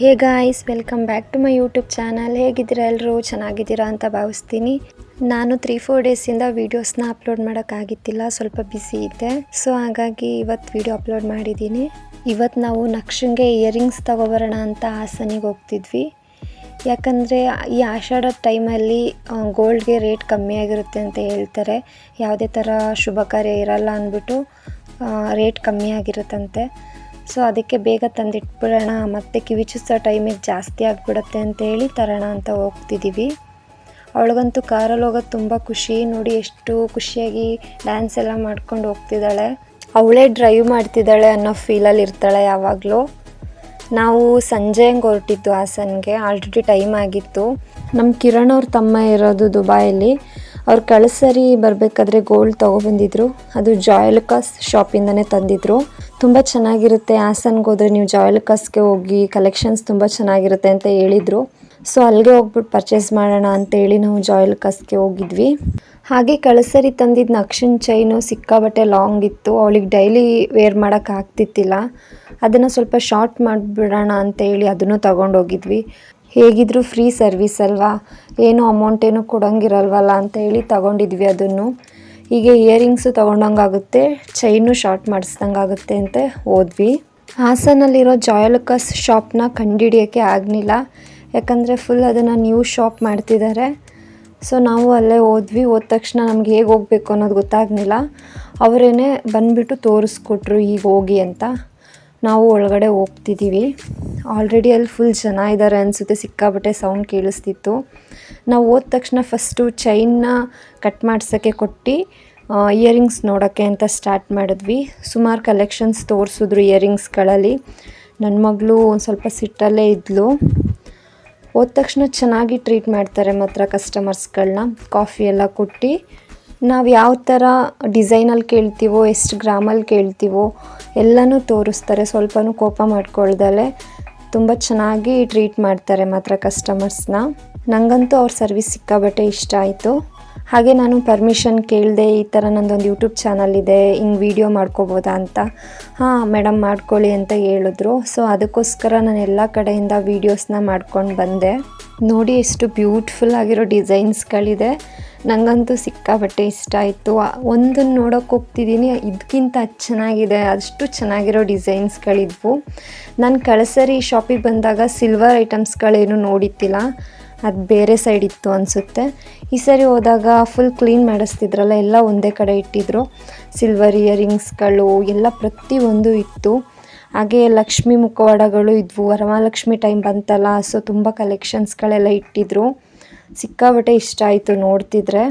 Hey guys, welcome back to my YouTube channel. ಹೇಗಿದ್ದೀರಾ ಎಲ್ಲರೂ? ಚೆನ್ನಾಗಿದ್ದೀರಾ ಅಂತ ಭಾವಿಸ್ತೀನಿ. ನಾನು ತ್ರೀ ಫೋರ್ ಡೇಸಿಂದ ವೀಡಿಯೋಸ್ನ ಅಪ್ಲೋಡ್ ಮಾಡೋಕ್ಕಾಗಿತ್ತಿಲ್ಲ, ಸ್ವಲ್ಪ ಬ್ಯುಸಿ ಇದ್ದೆ. ಸೊ ಹಾಗಾಗಿ ಇವತ್ತು ವೀಡಿಯೋ ಅಪ್ಲೋಡ್ ಮಾಡಿದ್ದೀನಿ. ಇವತ್ತು ನಾವು ನಕ್ಷಂಗೆ ಇಯರಿಂಗ್ಸ್ ತಗೋಬರೋಣ ಅಂತ ಹಾಸನಿಗೆ ಹೋಗ್ತಿದ್ವಿ. ಯಾಕಂದರೆ ಈ ಆಷಾಢ ಟೈಮಲ್ಲಿ ಗೋಲ್ಡ್ಗೆ ರೇಟ್ ಕಮ್ಮಿ ಆಗಿರುತ್ತೆ ಅಂತ ಹೇಳ್ತಾರೆ. ಯಾವುದೇ ಥರ ಶುಭ ಕಾರ್ಯ ಇರಲ್ಲ ಅಂದ್ಬಿಟ್ಟು ರೇಟ್ ಕಮ್ಮಿ ಆಗಿರುತ್ತಂತೆ. ಸೊ ಅದಕ್ಕೆ ಬೇಗ ತಂದಿಟ್ಬಿಡೋಣ. ಮತ್ತು ಕಿವಿ ಚುಚ್ಚೋ ಟೈಮಿಗೆ ಜಾಸ್ತಿ ಆಗಿಬಿಡುತ್ತೆ ಅಂತ ಹೇಳಿ ತರೋಣ ಅಂತ ಹೋಗ್ತಿದ್ದೀವಿ ಅವಳಿಗಂತೂ ಕಾರಲ್ಲಿ ಹೋಗೋದು ತುಂಬ ಖುಷಿ. ನೋಡಿ ಎಷ್ಟು ಖುಷಿಯಾಗಿ ಡ್ಯಾನ್ಸ್ ಎಲ್ಲ ಮಾಡ್ಕೊಂಡು ಹೋಗ್ತಿದ್ದಾಳೆ. ಅವಳೇ ಡ್ರೈವ್ ಮಾಡ್ತಿದ್ದಾಳೆ ಅನ್ನೋ ಫೀಲಲ್ಲಿ ಇರ್ತಾಳೆ ಯಾವಾಗಲೂ. ನಾವು ಸಂಜೆ ಹಂಗೆ ಹೊರಟಿದ್ದು ಹಾಸನ್ಗೆ. ಆಲ್ರೆಡಿ ಟೈಮ್ ಆಗಿತ್ತು. ನಮ್ಮ ಕಿರಣ್ ಅವ್ರ ತಮ್ಮ ಇರೋದು ದುಬಾಯಲ್ಲಿ ಅವ್ರು ಕಳಿಸರಿ ಬರಬೇಕಾದ್ರೆ ಗೋಲ್ಡ್ ತೊಗೊಬಂದಿದ್ರು. ಅದು ಜಾಯಲ್ಕಾಸ್ ಶಾಪಿಂದನೇ ತಂದಿದ್ರು. ತುಂಬ ಚೆನ್ನಾಗಿರುತ್ತೆ. ಹಾಸನ್ಗೆ ಹೋದ್ರೆ ನೀವು ಜಾಯಲ್ಕಾಸ್ಗೆ ಹೋಗಿ ಕಲೆಕ್ಷನ್ಸ್ ತುಂಬ ಚೆನ್ನಾಗಿರುತ್ತೆ ಅಂತ ಹೇಳಿದರು. ಸೊ ಅಲ್ಲಿಗೆ ಹೋಗ್ಬಿಟ್ಟು ಪರ್ಚೇಸ್ ಮಾಡೋಣ ಅಂತೇಳಿ ನಾವು ಜಾಯಲ್ಕಾಸ್ಗೆ ಹೋಗಿದ್ವಿ. ಹಾಗೆ ಕಳಸರಿ ತಂದಿದ್ದ ನಕ್ಷನ್ ಚೈನು ಸಿಕ್ಕಾಬಟ್ಟೆ ಲಾಂಗ್ ಇತ್ತು. ಅವಳಿಗೆ ಡೈಲಿ ವೇರ್ ಮಾಡೋಕ್ಕಾಗ್ತಿತ್ತಿಲ್ಲ ಅದನ್ನು ಸ್ವಲ್ಪ ಶಾರ್ಟ್ ಮಾಡಿಬಿಡೋಣ ಅಂತೇಳಿ ಅದನ್ನು ತಗೊಂಡೋಗಿದ್ವಿ. ಹೇಗಿದ್ರು ಫ್ರೀ ಸರ್ವಿಸ್ ಅಲ್ವಾ? ಏನು ಅಮೌಂಟ್ ಏನು ಕೊಡೋಂಗಿರಲ್ವಲ್ಲ ಅಂತ ಹೇಳಿ ತಗೊಂಡಿದ್ವಿ ಅದನ್ನು. ಹೀಗೆ ಇಯರಿಂಗ್ಸು ತೊಗೊಂಡಂಗಾಗುತ್ತೆ ಚೈನು ಶಾರ್ಟ್ ಮಾಡಿಸ್ದಂಗಾಗುತ್ತೆ ಅಂತ ಹೋದ್ವಿ. ಹಾಸನಲ್ಲಿರೋ ಜಾಯಲುಕಸ್ ಶಾಪ್ನ ಕಂಡುಹಿಡಿಯೋಕ್ಕೆ ಆಗಲಿಲ್ಲ. ಯಾಕಂದರೆ ಫುಲ್ ಅದನ್ನು ನ್ಯೂ ಶಾಪ್ ಮಾಡ್ತಿದ್ದಾರೆ ಸೊ ನಾವು ಅಲ್ಲೇ ಹೋದ್ವಿ, ಹೋದ ತಕ್ಷಣ ನಮ್ಗೆ ಹೇಗೆ ಹೋಗಬೇಕು ಅನ್ನೋದು ಗೊತ್ತಾಗಲಿಲ್ಲ. ಅವರೇನೆ ಬಂದುಬಿಟ್ಟು ತೋರಿಸ್ಕೊಟ್ರು, ಈಗ ಹೋಗಿ ಅಂತ. ನಾವು ಒಳಗಡೆ ಹೋಗ್ತಿದ್ದೀವಿ. ಆಲ್ರೆಡಿ ಅಲ್ಲಿ ಫುಲ್ ಜನ ಇದ್ದಾರೆ ಅನಿಸುತ್ತೆ ಸಿಕ್ಕಾಬಟ್ಟೆ ಸೌಂಡ್ ಕೇಳಿಸ್ತಿತ್ತು. ನಾವು ಹೋದ ತಕ್ಷಣ ಫಸ್ಟು ಚೈನ್ನ ಕಟ್ ಮಾಡ್ಸೋಕ್ಕೆ ಕೊಟ್ಟು ಇಯರಿಂಗ್ಸ್ ನೋಡೋಕ್ಕೆ ಅಂತ ಸ್ಟಾರ್ಟ್ ಮಾಡಿದ್ವಿ. ಸುಮಾರು ಕಲೆಕ್ಷನ್ಸ್ ತೋರಿಸಿದ್ರು ಇಯರಿಂಗ್ಸ್ಗಳಲ್ಲಿ ನನ್ನ ಮಗಳು ಒಂದು ಸ್ವಲ್ಪ ಸಿಟ್ಟಲ್ಲೇ ಇದ್ಲು. ಹೋದ ತಕ್ಷಣ ಚೆನ್ನಾಗಿ ಟ್ರೀಟ್ ಮಾಡ್ತಾರೆ ಮಾತ್ರ ಕಸ್ಟಮರ್ಸ್ಗಳನ್ನ ಕಾಫಿ ಎಲ್ಲ ಕೊಟ್ಟು ನಾವು ಯಾವ ಥರ ಡಿಸೈನಲ್ಲಿ ಕೇಳ್ತೀವೋ, ಎಷ್ಟು ಗ್ರಾಮಲ್ಲಿ ಕೇಳ್ತೀವೋ, ಎಲ್ಲನೂ ತೋರಿಸ್ತಾರೆ. ಸ್ವಲ್ಪನೂ ಕೋಪ ಮಾಡ್ಕೊಳ್ದಲೆ ತುಂಬ ಚೆನ್ನಾಗಿ ಟ್ರೀಟ್ ಮಾಡ್ತಾರೆ ಮಾತ್ರ ಕಸ್ಟಮರ್ಸ್ನ ನನಗಂತೂ ಅವ್ರ ಸರ್ವಿಸ್ ಸಿಕ್ಕಾಬಟ್ಟೆ ಇಷ್ಟ ಆಯಿತು. ಹಾಗೆ ನಾನು ಪರ್ಮಿಷನ್ ಕೇಳಿದೆ ಈ ಥರ ನಂದೊಂದು ಯೂಟ್ಯೂಬ್ ಚಾನಲ್ ಇದೆ, ಹಿಂಗೆ ವೀಡಿಯೋ ಮಾಡ್ಕೋಬೋದಾ ಅಂತ. ಹಾಂ ಮೇಡಮ್ ಮಾಡ್ಕೊಳ್ಳಿ ಅಂತ ಹೇಳಿದ್ರು. ಸೊ ಅದಕ್ಕೋಸ್ಕರ ನಾನು ಎಲ್ಲ ಕಡೆಯಿಂದ ವೀಡಿಯೋಸ್ನ ಮಾಡ್ಕೊಂಡು ಬಂದೆ. ನೋಡಿ ಎಷ್ಟು ಬ್ಯೂಟಿಫುಲ್ ಆಗಿರೋ ಡಿಸೈನ್ಸ್ಗಳಿದೆ ನನಗಂತೂ ಸಿಕ್ಕಾಬಟ್ಟೆ ಇಷ್ಟ ಆಯಿತು. ಒಂದನ್ನು ನೋಡೋಕೆ ಹೋಗ್ತಿದ್ದೀನಿ ಇದಕ್ಕಿಂತ ಚೆನ್ನಾಗಿದೆ, ಅಷ್ಟು ಚೆನ್ನಾಗಿರೋ ಡಿಸೈನ್ಸ್ಗಳಿದ್ವು ನಾನು ಕಳಸರಿ ಶಾಪಿಗೆ ಬಂದಾಗ ಸಿಲ್ವರ್ ಐಟಮ್ಸ್ಗಳೇನು ನೋಡಿತ್ತಿಲ್ಲ ಅದು ಬೇರೆ ಸೈಡ್ ಇತ್ತು ಅನಿಸುತ್ತೆ. ಈ ಸರಿ ಹೋದಾಗ ಫುಲ್ ಕ್ಲೀನ್ ಮಾಡಿಸ್ತಿದ್ರಲ್ಲ, ಎಲ್ಲ ಒಂದೇ ಕಡೆ ಇಟ್ಟಿದ್ರು. ಸಿಲ್ವರ್ ಇಯರಿಂಗ್ಸ್ಗಳು ಎಲ್ಲ ಪ್ರತಿಯೊಂದು ಇತ್ತು. ಹಾಗೆ ಲಕ್ಷ್ಮಿ ಮುಖವಾಡಗಳು ಇದ್ವು, ವರಮಹಾಲಕ್ಷ್ಮಿ ಟೈಮ್ ಬಂತಲ್ಲ ಸೊ ತುಂಬ ಕಲೆಕ್ಷನ್ಸ್ಗಳೆಲ್ಲ ಇಟ್ಟಿದ್ರು. ಸಿಕ್ಕಾಬಟ್ಟೆ ಇಷ್ಟ ಆಯಿತು ನೋಡ್ತಿದ್ರೆ.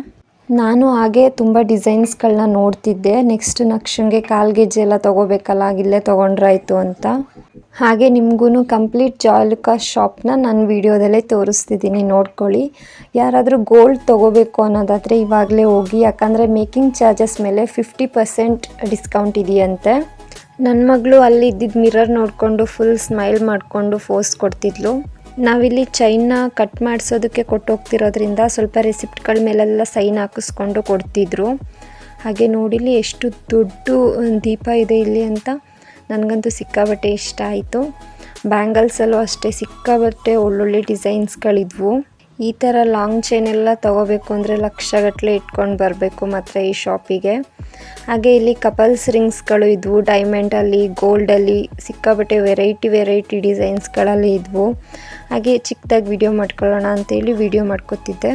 ನಾನು ಹಾಗೆ ತುಂಬ ಡಿಸೈನ್ಸ್ಗಳನ್ನ ನೋಡ್ತಿದ್ದೆ. ನೆಕ್ಸ್ಟ್ ನಕ್ಷಂಗೆ ಕಾಲ್ಗೆಜ್ಜೆ ಎಲ್ಲ ತೊಗೋಬೇಕಲ್ಲ ಆಗಿಲ್ಲೇ ತೊಗೊಂಡ್ರಾಯ್ತು ಅಂತ. ಹಾಗೆ ನಿಮಗೂ ಕಂಪ್ಲೀಟ್ ಜಾಯ್ಲುಕಾ ಶಾಪ್ನ ನಾನು ವಿಡಿಯೋದಲ್ಲೇ ತೋರಿಸ್ತಿದ್ದೀನಿ ನೋಡ್ಕೊಳ್ಳಿ. ಯಾರಾದರೂ ಗೋಲ್ಡ್ ತೊಗೋಬೇಕು ಅನ್ನೋದಾದರೆ ಇವಾಗಲೇ ಹೋಗಿ, ಯಾಕಂದರೆ ಮೇಕಿಂಗ್ ಚಾರ್ಜಸ್ ಮೇಲೆ ಫಿಫ್ಟಿ ಪರ್ಸೆಂಟ್ ಡಿಸ್ಕೌಂಟ್ ಇದೆಯಂತೆ. ನನ್ನ ಮಗಳು ಅಲ್ಲಿ ಇದ್ದಿದ್ದ ಮಿರರ್ ನೋಡಿಕೊಂಡು ಫುಲ್ ಸ್ಮೈಲ್ ಮಾಡಿಕೊಂಡು ಫೋಸ್ ಕೊಡ್ತಿದ್ಲು. ನಾವಿಲ್ಲಿ ಚೈನ್ನ ಕಟ್ ಮಾಡಿಸೋದಕ್ಕೆ ಕೊಟ್ಟೋಗ್ತಿರೋದ್ರಿಂದ ಸ್ವಲ್ಪ ರೆಸಿಪ್ಟ್ಗಳ ಮೇಲೆಲ್ಲ ಸೈನ್ ಹಾಕಿಸ್ಕೊಂಡು ಕೊಡ್ತಿದ್ರು. ಹಾಗೆ ನೋಡಿಲಿ ಎಷ್ಟು ದೊಡ್ಡ ದೀಪ ಇದೆ ಇಲ್ಲಿ ಅಂತ ನನಗಂತೂ ಸಿಕ್ಕಾಬಟ್ಟೆ ಇಷ್ಟ ಆಯಿತು. ಬ್ಯಾಂಗಲ್ಸಲ್ಲೂ ಅಷ್ಟೇ ಸಿಕ್ಕಾಬಟ್ಟೆ ಒಳ್ಳೊಳ್ಳೆ ಡಿಸೈನ್ಸ್ಗಳಿದ್ವು ಈ ಥರ ಲಾಂಗ್ ಚೈನ್ ಎಲ್ಲ ತೊಗೋಬೇಕು ಅಂದರೆ ಲಕ್ಷಗಟ್ಟಲೆ ಇಟ್ಕೊಂಡು ಬರಬೇಕು ಮಾತ್ರ ಈ ಶಾಪಿಗೆ ಹಾಗೆ ಇಲ್ಲಿ ಕಪಲ್ಸ್ ರಿಂಗ್ಸ್ಗಳು ಇದ್ವು ಡೈಮಂಡಲ್ಲಿ ಗೋಲ್ಡಲ್ಲಿ ಸಿಕ್ಕಾಬಟ್ಟೆ ವೆರೈಟಿ ವೆರೈಟಿ ಡಿಸೈನ್ಸ್ಗಳಲ್ಲಿ ಇದ್ವು. ಹಾಗೆ ಚಿಕ್ಕದಾಗಿ ವಿಡಿಯೋ ಮಾಡ್ಕೊಳ್ಳೋಣ ಅಂತೇಳಿ ವಿಡಿಯೋ ಮಾಡ್ಕೊತಿದ್ದೆ.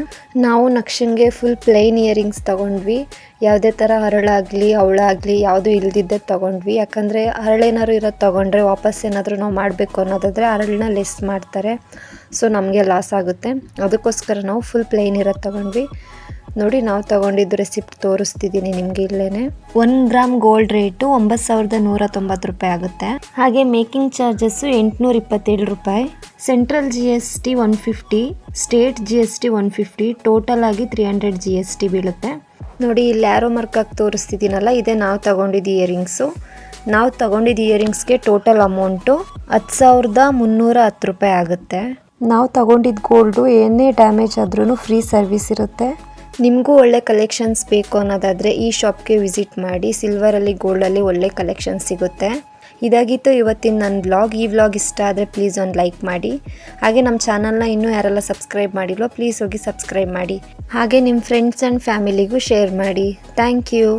ನಾವು ನಕ್ಷನ್ಗೆ ಫುಲ್ ಪ್ಲೈನ್ ಇಯರಿಂಗ್ಸ್ ತೊಗೊಂಡ್ವಿ. ಯಾವುದೇ ಥರ ಹರಳಾಗಲಿ, ಅವಳಾಗಲಿ ಯಾವುದು ಇಲ್ದಿದ್ದೆ ತೊಗೊಂಡ್ವಿ. ಯಾಕಂದರೆ ಹರಳೇನಾದ್ರು ಇರೋದು ತೊಗೊಂಡ್ರೆ ವಾಪಸ್ ಏನಾದರೂ ನಾವು ಮಾಡಬೇಕು ಅನ್ನೋದಾದರೆ ಹರಳನ್ನ ಲೆಸ್ ಮಾಡ್ತಾರೆ. ಸೊ ನಮಗೆ ಲಾಸ್ ಆಗುತ್ತೆ. ಅದಕ್ಕೋಸ್ಕರ ನಾವು ಫುಲ್ ಪ್ಲೈನ್ ಇರೋದು ತೊಗೊಂಡ್ವಿ. ನೋಡಿ ನಾವು ತೊಗೊಂಡಿದ್ದು ರೆಸಿಪ್ಟ್ ತೋರಿಸ್ತಿದ್ದೀನಿ ನಿಮಗೆ ಇಲ್ಲೇ ಒನ್ ಗ್ರಾಮ್ ಗೋಲ್ಡ್ ರೇಟು ಒಂಬತ್ತು ಸಾವಿರದ ನೂರ ತೊಂಬತ್ತು ರೂಪಾಯಿ ಆಗುತ್ತೆ. ಹಾಗೆ ಮೇಕಿಂಗ್ ಚಾರ್ಜಸ್ಸು ಎಂಟುನೂರ ಇಪ್ಪತ್ತೇಳು ರೂಪಾಯಿ. Central G S T one fifty state G S T one fifty total ಆಗಿ three hundred G S T ಬೀಳುತ್ತೆ. ನೋಡಿ ಇಲ್ಲಿ ಯಾರೋ ಮಾರ್ಕಾಗಿ ತೋರಿಸ್ತಿದ್ದೀನಲ್ಲ ಇದೇ ನಾವು ತಗೊಂಡಿದ್ದು ಇಯರಿಂಗ್ಸು ನಾವು ತಗೊಂಡಿದ್ದು ಇಯರಿಂಗ್ಸ್ಗೆ ಟೋಟಲ್ ಅಮೌಂಟು ಹತ್ತು ಸಾವಿರದ ಮುನ್ನೂರ ಹತ್ತು ರೂಪಾಯಿ ಆಗುತ್ತೆ. ನಾವು ತಗೊಂಡಿದ್ದ ಗೋಲ್ಡು ಏನೇ ಡ್ಯಾಮೇಜ್ ಆದ್ರೂ ಫ್ರೀ ಸರ್ವಿಸ್ ಇರುತ್ತೆ. ನಿಮಗೂ ಒಳ್ಳೆ ಕಲೆಕ್ಷನ್ಸ್ ಬೇಕು ಅನ್ನೋದಾದರೆ ಈ ಶಾಪ್ಗೆ ವಿಸಿಟ್ ಮಾಡಿ ಸಿಲ್ವರಲ್ಲಿ ಗೋಲ್ಡಲ್ಲಿ ಒಳ್ಳೆ ಕಲೆಕ್ಷನ್ಸ್ ಸಿಗುತ್ತೆ. ಇದಾಗಿತ್ತು ಇವತ್ತಿನ ನನ್ನ ಬ್ಲಾಗ್ ಈ ವ್ಲಾಗ್ ಇಷ್ಟ ಆದರೆ ಪ್ಲೀಸ್ ಒಂದು ಲೈಕ್ ಮಾಡಿ. ಹಾಗೆ ನಮ್ಮ ಚಾನಲ್ನ ಇನ್ನೂ ಯಾರೆಲ್ಲ ಸಬ್ಸ್ಕ್ರೈಬ್ ಮಾಡಿಲ್ವೋ ಪ್ಲೀಸ್ ಹೋಗಿ ಸಬ್ಸ್ಕ್ರೈಬ್ ಮಾಡಿ. ಹಾಗೆ ನಿಮ್ಮ ಫ್ರೆಂಡ್ಸ್ ಆ್ಯಂಡ್ ಫ್ಯಾಮಿಲಿಗೂ ಶೇರ್ ಮಾಡಿ. Thank you